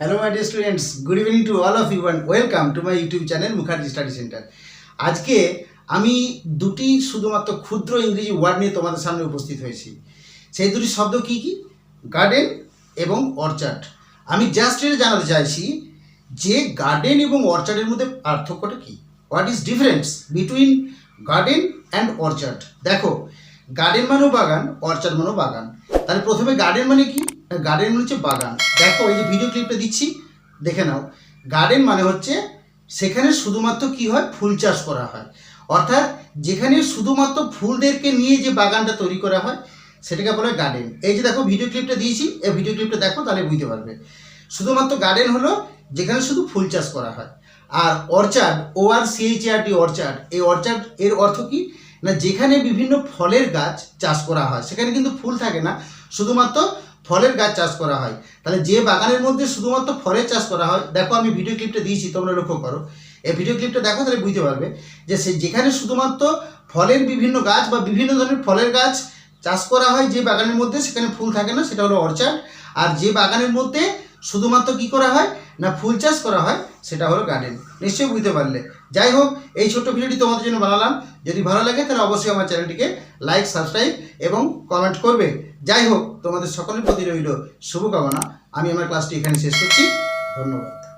Hello my dear students good evening to all of you and welcome to my YouTube channel Mukherjee study centre আজকে আমি দুটি শুধুমাত্র ক্ষুদ্র ইংরেজি word নিয়ে তোমাদের সামনে উপস্থিত হয়েছি। সেই দুটি শব্দ কি কি? গার্ডেন এবং অর্চার্ড আমি জাস্ট এটা জানাতে চাইছি যে গার্ডেন এবং অর্চার্ডের মধ্যে পার্থক্যটা কি? What is difference between garden and orchard দেখো গার্ডেন মানেও বাগান অর্চার্ড মানেও বাগান। তাহলে প্রথমে গার্ডেন মানে কি? গার্ডেন মানে হচ্ছে বাগান। দেখো, এই যে ভিডিও ক্লিপটা দিচ্ছি, দেখে নাও। গার্ডেন মানে হচ্ছে সেখানে শুধুমাত্র কি হয়? ফুল চাষ করা হয়। অর্থাৎ যেখানে শুধুমাত্র ফুলদেরকে নিয়ে যে বাগানটা তৈরি করা হয়, সেটাকে বলে গার্ডেন এই যে দেখো ভিডিও ক্লিপটা দিয়েছি, এই ভিডিও ক্লিপটা দেখো, তাহলে বুঝতে পারবে। শুধুমাত্র গার্ডেন হলো যেখানে শুধু ফুল চাষ করা হয়। আর অর্চার্ড ও আর সিএইচআরটি অর্চার্ড এই অর্চার্ড এর অর্থ কি? না, যেখানে বিভিন্ন ফলের গাছ চাষ করা হয়, সেখানে কিন্তু ফুল থাকে না, শুধুমাত্র ফলের গাছ চাষ করা হয়। তাহলে যে বাগানের মধ্যে শুধুমাত্র ফলের চাষ করা হয়, দেখো আমি ভিডিও ক্লিপটা দিয়েছি, তোমরা লক্ষ্য করো। এই ভিডিও ক্লিপটা দেখো, তাহলে বুঝতে পারবে যে সে যেখানে শুধুমাত্র ফলের বিভিন্ন গাছ বা বিভিন্ন ধরনের ফলের গাছ চাষ করা হয়, যে বাগানের মধ্যে সেখানে ফুল থাকে না, সেটা হলো অর্চার্ড। আর যে বাগানের মধ্যে শুধুমাত্র কি করা হয়? না, ফুল চাষ করা হয়, সেটা হলো গার্ডেন নিশ্চয়ই বুঝতে পারলে। যাই হোক, এই ছোট্ট ভিডিওটি তোমাদের জন্য বানালাম। যদি ভালো লাগে, তাহলে অবশ্যই আমার চ্যানেলটিকে লাইক সাবস্ক্রাইব এবং কমেন্ট করবে। যাই হোক, তোমাদের সকলের প্রতি রইল শুভকামনা। আমি আমার ক্লাসটি এখানে শেষ করছি। ধন্যবাদ।